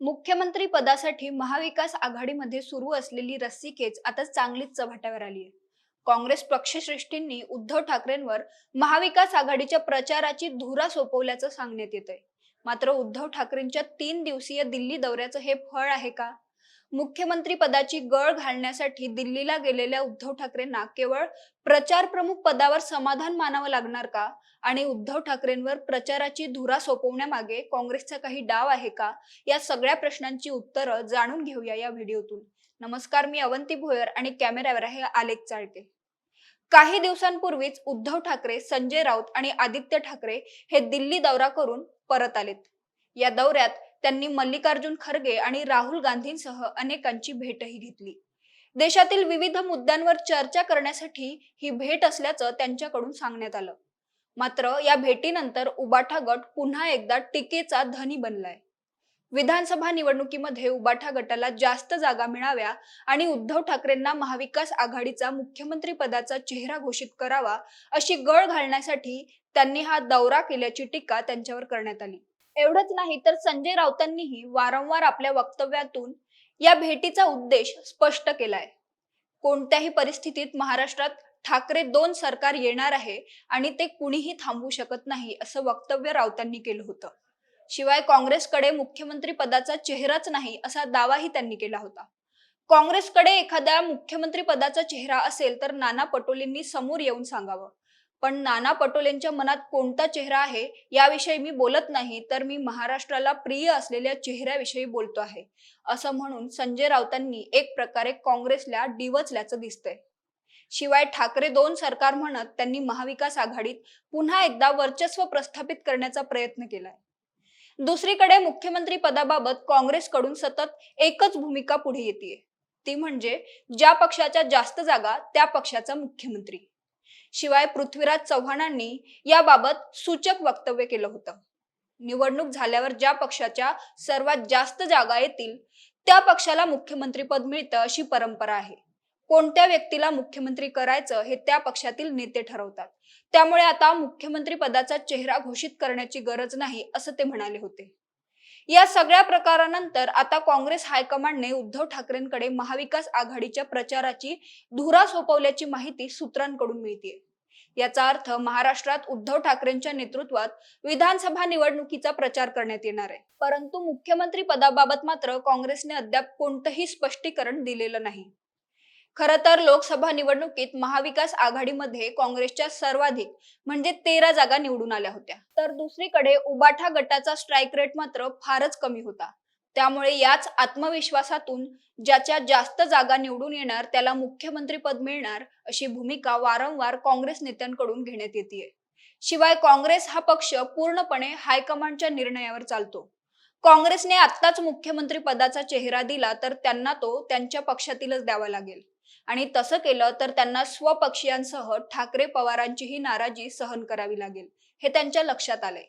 मुख्यमंत्री पदासाठी महाविकास आघाडीमध्ये सुरू असलेली रस्सीखेच आता चांगलीच चव्हाट्यावर आली आहे. काँग्रेस पक्षश्रेष्ठींनी उद्धव ठाकरेंवर महाविकास आघाडीच्या प्रचाराची धुरा सोपवल्याचं सांगण्यात येत आहे मात्र उद्धव ठाकरेंच्या तीन दिवसीय दिल्ली दौऱ्याचं हे फळ आहे का? मुख्यमंत्री पदाची गळ घालण्यासाठी दिल्लीला गेलेल्या उद्धव ठाकरेंना केवळ प्रचार प्रमुख पदावर समाधान मानावं लागणार का? आणि उद्धव ठाकरेंवर प्रचाराची धुरा सोपवण्यामागे काँग्रेसचा काही डाव आहे का? या सगळ्या प्रश्नांची उत्तरं जाणून घेऊया या व्हिडिओतून. नमस्कार मी अवंती भोयर आणि कॅमेऱ्यावर आहे आलेख चाळके. काही दिवसांपूर्वीच उद्धव ठाकरे संजय राऊत आणि आदित्य ठाकरे हे दिल्ली दौरा करून परत आलेत. या दौऱ्यात त्यांनी मल्लिकार्जुन खरगे आणि राहुल गांधींसह अनेकांची भेटही घेतली. देशातील विविध मुद्द्यांवर चर्चा करण्यासाठी ही भेट असल्याचं त्यांच्याकडून सांगण्यात आलं. मात्र या भेटीनंतर उबाठा गट पुन्हा एकदा टीकेचा धनी बनलाय. विधानसभा निवडणुकीमध्ये उबाठा गटाला जास्त जागा मिळाव्या आणि उद्धव ठाकरेंना महाविकास आघाडीचा मुख्यमंत्री पदाचा चेहरा घोषित करावा अशी गळ घालण्यासाठी त्यांनी हा दौरा केल्याची टीका त्यांच्यावर करण्यात आली. एवढंच नाही तर संजय राऊतांनीही वारंवार आपल्या वक्तव्यातून या भेटीचा उद्देश स्पष्ट केलाय. कोणत्याही परिस्थितीत महाराष्ट्रात ठाकरे दोन सरकार येणार आहे आणि ते कुणीही थांबवू शकत नाही असं वक्तव्य राऊतांनी केलं होतं. शिवाय काँग्रेसकडे मुख्यमंत्री पदाचा चेहराच नाही असा दावाही त्यांनी केला होता. काँग्रेसकडे एखाद्या मुख्यमंत्री पदाचा चेहरा असेल तर नाना पटोलेंनी समोर येऊन सांगावं. पण नाना पटोलेंच्या मनात कोणता चेहरा आहे याविषयी मी बोलत नाही तर मी महाराष्ट्राला प्रिय असलेल्या चेहऱ्याविषयी बोलतो आहे. असं म्हणून संजय राऊतांनी एक प्रकारे काँग्रेसला डिवचल्याचं दिसतंय. शिवाय ठाकरे दोन सरकार म्हणत त्यांनी महाविकास आघाडीत पुन्हा एकदा वर्चस्व प्रस्थापित करण्याचा प्रयत्न केलाय. दुसरीकडे मुख्यमंत्री पदाबाबत काँग्रेसकडून सतत एकच भूमिका पुढे येते ती म्हणजे ज्या पक्षाच्या जास्त जागा त्या पक्षाचा मुख्यमंत्री. शिवाय पृथ्वीराज चव्हाणांनी याबाबत सूचक वक्तव्य केलं होतं. निवडणूक झाल्यावर ज्या पक्षाच्या सर्वात जास्त जागा येतील त्या पक्षाला मुख्यमंत्रीपद मिळतं अशी परंपरा आहे. कोणत्या व्यक्तीला मुख्यमंत्री करायचं हे त्या पक्षातील नेते ठरवतात. त्यामुळे आता मुख्यमंत्री पदाचा चेहरा घोषित करण्याची गरज नाही असं ते म्हणाले होते. या सगळ्या प्रकारानंतर आता काँग्रेस हायकमांडने उद्धव ठाकरेंकडे महाविकास आघाडीच्या प्रचाराची धुरा सोपवल्याची माहिती सूत्रांकडून मिळते याचा अर्थ महाराष्ट्रात उद्धव ठाकरेंच्या नेतृत्वात विधानसभा निवडणुकीचा प्रचार करण्यात येणार आहे. परंतु मुख्यमंत्री पदाबाबत मात्र काँग्रेसने अद्याप कोणतंही स्पष्टीकरण दिलेलं नाही. खर तर लोकसभा निवडणुकीत महाविकास आघाडीमध्ये काँग्रेसच्या सर्वाधिक म्हणजे तेरा जागा निवडून आल्या होत्या. तर दुसरीकडे उबाठा गटाचा स्ट्राईक रेट मात्र फारच कमी होता. त्यामुळे याच आत्मविश्वासातून ज्याच्या जास्त जागा निवडून येणार त्याला मुख्यमंत्री पद मिळणार अशी भूमिका वारंवार काँग्रेस नेत्यांकडून घेण्यात येते शिवाय काँग्रेस हा पक्ष पूर्णपणे हायकमांडच्या निर्णयावर चालतो. काँग्रेसने आत्ताच मुख्यमंत्री पदाचा चेहरा दिला तर त्यांना तो त्यांच्या पक्षातीलच द्यावा लागेल. आणि तसं केलं तर त्यांना स्वपक्षीयांसह ठाकरे पवारांचीही नाराजी सहन करावी लागेल हे त्यांच्या लक्षात आलंय.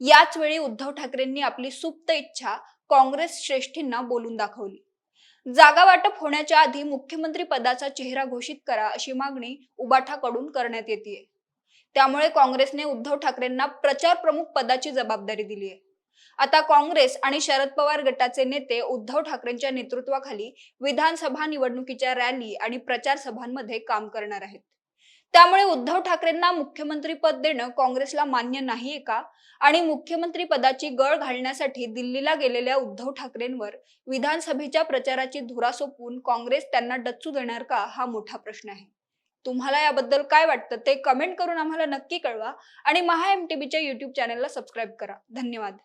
याच वेळी उद्धव ठाकरेंनी आपली सुप्त इच्छा काँग्रेस श्रेष्ठींना बोलून दाखवली. जागा वाटप होण्याच्या आधी मुख्यमंत्री पदाचा चेहरा घोषित करा अशी मागणी उबाठाकडून करण्यात येते त्यामुळे काँग्रेसने उद्धव ठाकरेंना प्रचार प्रमुख पदाची जबाबदारी दिली आहे आता काँग्रेस आणि शरद पवार गटाचे नेते उद्धव ठाकरेंच्या नेतृत्वाखाली विधानसभा निवडणुकीच्या रॅली आणि प्रचार सभांमध्ये काम करणार आहेत. त्यामुळे उद्धव ठाकरेंना मुख्यमंत्री पद देणं काँग्रेसला मान्य नाहीये का? आणि मुख्यमंत्री पदाची गळ घालण्यासाठी दिल्लीला गेलेल्या उद्धव ठाकरेंवर विधानसभेच्या प्रचाराची धुरा सोपवून काँग्रेस त्यांना डच्चू देणार का हा मोठा प्रश्न आहे. तुम्हाला याबद्दल काय वाटतं ते कमेंट करून आम्हाला नक्की कळवा आणि महा एम टीव्हीच्या युट्यूब चॅनेलला सबस्क्राईब करा. धन्यवाद.